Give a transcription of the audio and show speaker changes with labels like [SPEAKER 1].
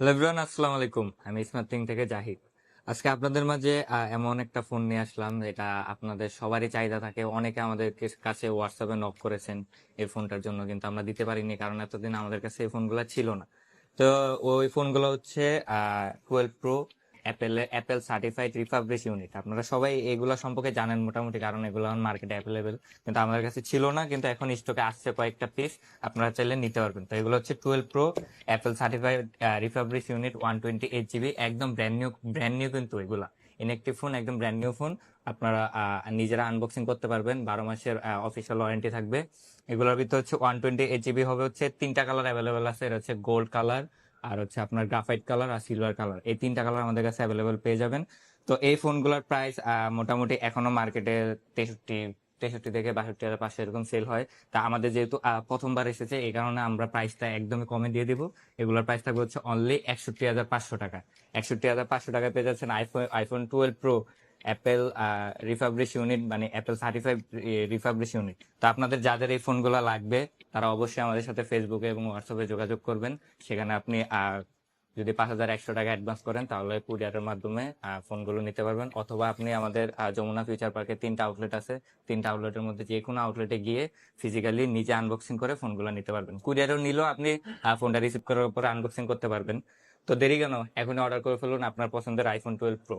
[SPEAKER 1] Hello আসসালাম আলাইকুম আমি স্মার্ট থিং থেকে জাহিদ। আজকে আপনাদের মাঝে এমন একটা ফোন নিয়ে আসলাম, যেটা আপনাদের সবারই চাহিদা থাকে। অনেকে আমাদের কাছে হোয়াটসঅ্যাপে নক করেছেন এই ফোনটার জন্য, কিন্তু আমরা দিতে পারিনি কারণ এতদিন আমাদের কাছে এই ফোনগুলো ছিল না। তো ওই ফোনগুলো হচ্ছে twelve pro Apple Apple certified refurbish unit আপনারা সবাই এগুলো সম্পর্কে জানেন মোটামুটি, কারণ এগুলো এখন মার্কেটে অ্যাভেলেবেল কিন্তু আমাদের কাছে ছিল না, কিন্তু এখন স্টকে আসছে কয়েকটা পিস আপনারা চাইলে নিতে পারবেন। তো এগুলো হচ্ছে twelve pro Apple certified refurbish unit one twenty eight GB একদম ব্র্যান্ড নিউ ব্র্যান্ড নিউ কিন্তু এগুলা। ইনএক্টিভ ফোন একদম ব্র্যান্ড নিউ ফোন আপনারা নিজেরা আনবক্সিং করতে পারবেন, বারো মাসের অফিসিয়াল ওয়ারেন্টি থাকবে। এগুলোর ভিতরে হচ্ছে ওয়ান টোয়েন্টি এইট জিবি হবে হচ্ছে তিনটা কালার অ্যাভেলেবেল আছে, এটা হচ্ছে গোল্ড কালার আর হচ্ছে আপনার গ্রাফাইট কালার আর সিলভার কালার এই তিনটা কালার আমাদের কাছে অ্যাভেলেবেল পেয়ে যাবেন। তো এই ফোনগুলোর প্রাইস মোটামুটি এখনও মার্কেটে তেষট্টি তেষট্টি থেকে বাষট্টি হাজার পাঁচশো এরকম সেল হয়। তা আমাদের যেহেতু প্রথমবার এসেছে, এই কারণে আমরা প্রাইসটা একদমই কমে দিয়ে দিব। এগুলোর প্রাইস থাকবে হচ্ছে অনলি একষট্টি হাজার পাঁচশো টাকা। একষট্টি হাজার পাঁচশো টাকা পেয়ে যাচ্ছেন iPhone iPhone twelve pro Apple refurbish unit মানে অ্যাপেল সার্টিফাইড রিফাবলিশ ইউনিট তো আপনাদের যাদের এই ফোনগুলো লাগবে, তারা অবশ্যই আমাদের সাথে ফেসবুকে এবং হোয়াটসঅ্যাপে যোগাযোগ করবেন। সেখানে আপনি যদি পাঁচ হাজার একশো টাকা অ্যাডভান্স করেন, তাহলে কুরিয়ারের মাধ্যমে ফোনগুলো নিতে পারবেন। অথবা আপনি আমাদের যমুনা ফিউচার পার্কে তিনটা আউটলেট আছে। তিনটা আউটলেটের মধ্যে যে কোনো আউটলেটে গিয়ে ফিজিক্যালি নিজে আনবক্সিং করে ফোনগুলো নিতে পারবেন। কুরিয়ারও নিলেও আপনি ফোনটা রিসিভ করার পরে আনবক্সিং করতে পারবেন। তো দেরি কেন? এখনই অর্ডার করে ফেলুন আপনার পছন্দের আইফোন টুয়েলভ প্রো